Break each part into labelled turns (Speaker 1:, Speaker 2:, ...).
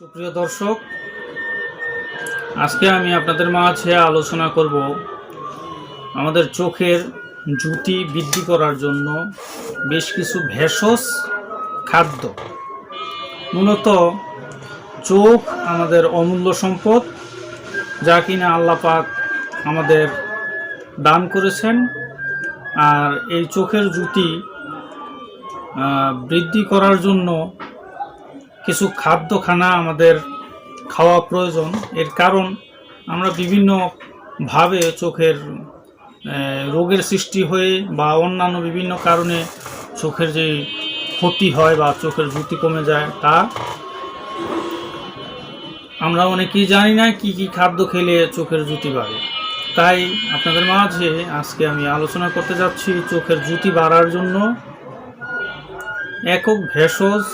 Speaker 1: সুপ্রিয় দর্শক, আজকে আমি আপনাদের মাঝে আলোচনা করব আমাদের চোখের জুতি বৃদ্ধি করার জন্য বেশ কিছু ভেষজ খাদ্য। মূলত চোখ আমাদের অমূল্য সম্পদ, যা কিনা আল্লাহ পাক আমাদের দান করেছেন। আর এই চোখের জুতি বৃদ্ধি করার জন্য কিছু খাদ্য খানা আমাদের খাওয়া প্রয়োজন। এর কারণ, আমরা বিভিন্নভাবে চোখের রোগের সৃষ্টি হয়ে বা অন্যান্য বিভিন্ন কারণে চোখের যে ক্ষতি হয় বা চোখের জ্যোতি কমে যায় তা আমরা অনেকেই জানি না কি কি খাদ্য খেলে চোখের জুতি বাড়ে। তাই আপনাদের মাঝে আজকে আমি আলোচনা করতে যাচ্ছি চোখের জুতি বাড়ার জন্য। একক ভেষজ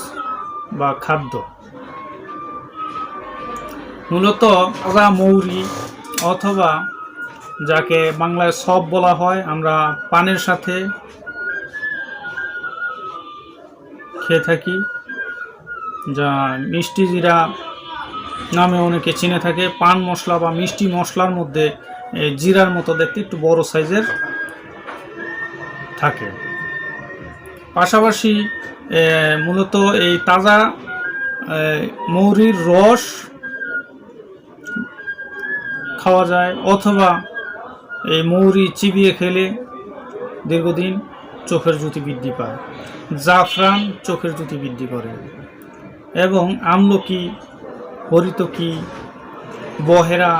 Speaker 1: বা খাদ্য। মূলত ওরা মৌরি অথবা যাকে বাংলায় সব বলা হয়, আমরা পানের সাথে খেয়ে থাকি, যা মিষ্টি জিরা নামে অনেকে চিনে থাকে। পান মশলা বা মিষ্টি মশলার মধ্যে জিরার মতো দেখতে একটু বড় সাইজের থাকে। পাশাপাশি মূলত এই তাজা মৌরির রস খাওয়া যায়, অথবা এই মৌরি চিবিয়ে খেলে দীর্ঘদিন চোখের জ্যোতি বৃদ্ধি পায়। জাফরান চোখের জ্যোতি বৃদ্ধি করে। এবং আমলকি, হরিতকি, বহেরা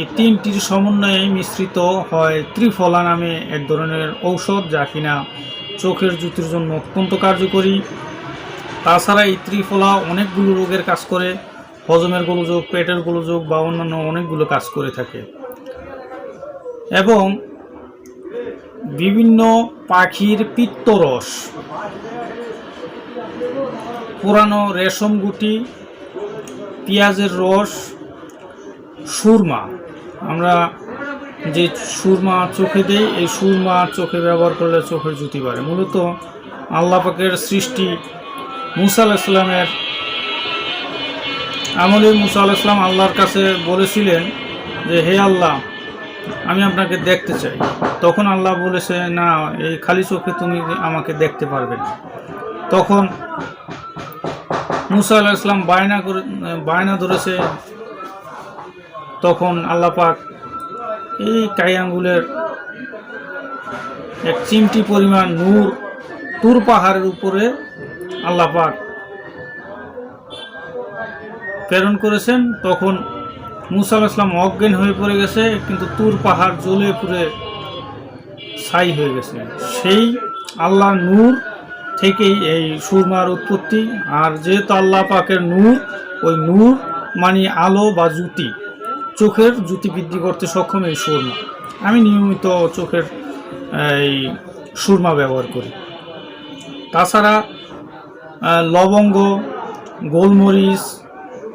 Speaker 1: এই তিনটির সমন্বয়ে মিশ্রিত হয় ত্রিফলা নামে এক ধরনের ঔষধ যা কিনা চোখের জ্যোতির জন্য অত্যন্ত কার্যকরী। তাছাড়া এই ত্রিফলা অনেকগুলো রোগের কাজ করে। হজমের গোলযোগ, পেটের গোলযোগ বা অন্যান্য অনেকগুলো কাজ করে থাকে। এবং বিভিন্ন পাখির পিত্তরস। পুরানো রেশম গুটি, পেঁয়াজের রস, সুরমা। আমরা যে সুরমা চোখে দেই এই সুরমা চোখে ব্যবহার করলে চোখের জুতি বাড়ে। মূলত আল্লাহ পাকের সৃষ্টি মুসা আলাহিসাল্লামের আমলে মুসা আলাহিসাল্লাম আল্লাহর কাছে বলেছিলেন যে, হে আল্লাহ, আমি আপনাকে দেখতে চাই। তখন আল্লাহ বলেছে, না, এই খালি চোখে তুমি আমাকে দেখতে পারবে না। তখন মুসা আলাহ ইসলাম বায়না করে, বায়না ধরেছে। তখন আল্লাহ পাক এই কাই আঙ্গুলের এক চিমটি পরিমাণ নূর তুর পাহাড়ের উপরে আল্লাহ পাক প্রেরণ করেছেন। তখন মুসা ইসলাম অজ্ঞান হয়ে পড়ে গেছে, কিন্তু তুর পাহাড় জ্বলে পুড়ে ছাই হয়ে গেছে। সেই আল্লাহ নূর থেকেই এই সুরমার উৎপত্তি। আর যেহেতু আল্লাহ পাকের নূর, ওই নূর মানে আলো বা জ্যোতি চোখের জ্যোতি বৃদ্ধি করতে সক্ষম এই সুরমা। আমি নিয়মিত চোখের, এই সুরমা ব্যবহার করি। তাছাড়া লবঙ্গ, গোলমরিচ,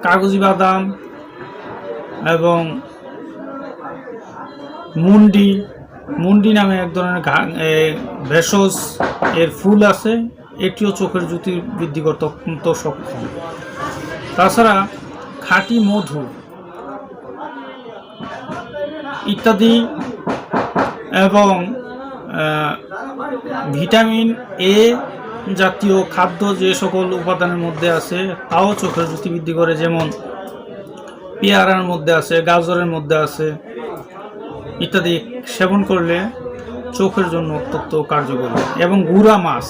Speaker 1: কাগজি বাদাম এবং মুন্ডি মুন্ডি নামে এক ধরনের ভেষজ এর ফুল আছে, এটিও চোখের জ্যোতি বৃদ্ধি করতে অত্যন্ত সক্ষম। তাছাড়া, খাঁটি মধু ইত্যাদি এবং ভিটামিন এ জাতীয় খাদ্য যে সকল উপাদানের মধ্যে আছে, তাও চোখের জ্যোতি বৃদ্ধি করে, যেমন পেয়ারার মধ্যে আছে, গাজরের মধ্যে আছে, ইত্যাদি সেবন করলে চোখের জন্য অত্যন্ত কার্যকরী। এবং গুড়া মাছ,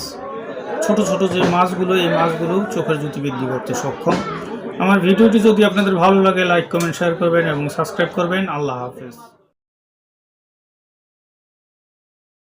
Speaker 1: ছোট ছোট যে মাছগুলো, এই মাছগুলো চোখের জ্যোতি বৃদ্ধি করতে সক্ষম। আমার ভিডিওটি যদি আপনাদের ভালো লাগে, লাইক, কমেন্ট, শেয়ার করবেন এবং সাবস্ক্রাইব করবেন। আল্লাহ হাফেজ।